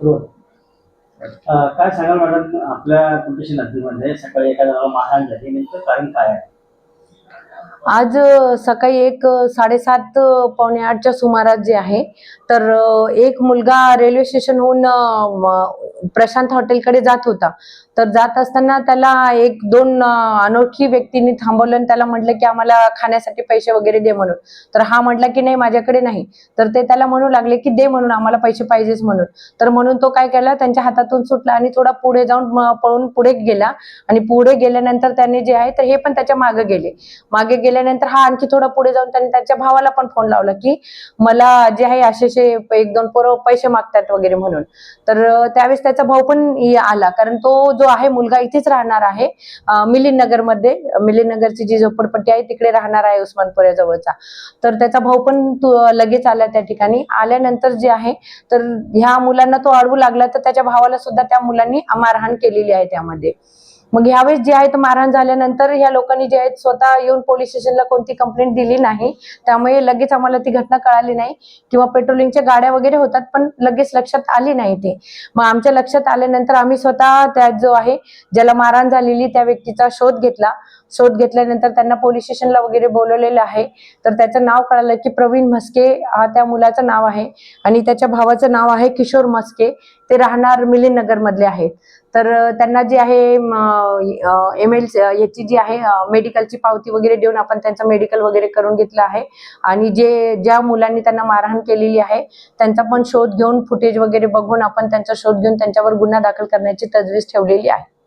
Road. काय सांगाल madam आपल्या कुंटेशी नदीमध्ये म्हणजे सकाळी एका जणाला मारहाण झाली नेमकं कारण काय आहे? आज सकाळी एक साडेसात पावणे आठच्या सुमारास जे आहे तर एक मुलगा रेल्वे स्टेशनहून प्रशांत हॉटेलकडे जात होता. तर जात असताना त्याला एक दोन अनोळखी व्यक्तींनी थांबवलं आणि त्याला म्हटलं की आम्हाला खाण्यासाठी पैसे वगैरे दे म्हणून. तर हा म्हटला की नाही माझ्याकडे नाही. तर ते त्याला म्हणू लागले की दे म्हणून आम्हाला पैसे पाहिजेच म्हणून. तर म्हणून तो काय केला त्यांच्या हातातून सुटला आणि थोडा पुढे जाऊन पळून पुढे गेला. आणि पुढे गेल्यानंतर त्याने जे आहे तर हे पण त्याच्यामागे गेले. मागे गेले गेल्यानंतर हा आणखी थोडा पुढे जाऊन त्यांनी त्यांच्या भावाला पण फोन लावला की मला जे आहे असे असे एक दोन पोरं पैसे मागतात वगैरे म्हणून. तर त्यावेळेस त्याचा भाऊ पण आला. कारण तो जो आहे मुलगा इथेच राहणार आहे अं, मिलिंद नगरमध्ये. नगरची जी झोपडपट्टी आहे तिकडे राहणार आहे उस्मानपुऱ्याजवळचा जवळचा. तर त्याचा भाऊ पण लगेच आला त्या ठिकाणी. आल्यानंतर जे आहे तर ह्या मुलांना तो अडवू लागला. तर त्याच्या भावाला सुद्धा त्या मुलांनी मारहाण केलेली आहे त्यामध्ये. मग यावेळेस जे आहेत मारहाण झाल्यानंतर ह्या लोकांनी जे आहेत स्वतः येऊन पोलीस स्टेशनला कोणती कंप्लेंट दिली नाही. त्यामुळे लगेच आम्हाला ती घटना कळाली नाही. किंवा पेट्रोलिंगच्या गाड्या वगैरे होतात पण लगेच लक्षात आली नाही ते. मग आमच्या लक्षात आल्यानंतर आम्ही स्वतः त्या जो आहे ज्याला मारहाण झालेली त्या व्यक्तीचा शोध घेतला. शोध घेतल्यानंतर त्यांना पोलीस स्टेशनला वगैरे बोलवलेलं आहे. तर त्याचं नाव कळालं की प्रवीण म्हस्के हा त्या मुलाचं नाव आहे. आणि त्याच्या भावाचं नाव आहे किशोर म्हस्के. ते राहणार मिलिंद नगर मधले आहेत. तर त्यांना जे आहे एम एल याची जी आहे मेडिकलची पावती वगैरे देऊन आपण त्यांचं मेडिकल वगैरे करून घेतलं आहे. आणि जे ज्या मुलांनी त्यांना मारहाण केलेली आहे त्यांचा पण शोध घेऊन फुटेज वगैरे बघून आपण त्यांचा शोध घेऊन त्यांच्यावर गुन्हा दाखल करण्याची तजवीज ठेवलेली आहे.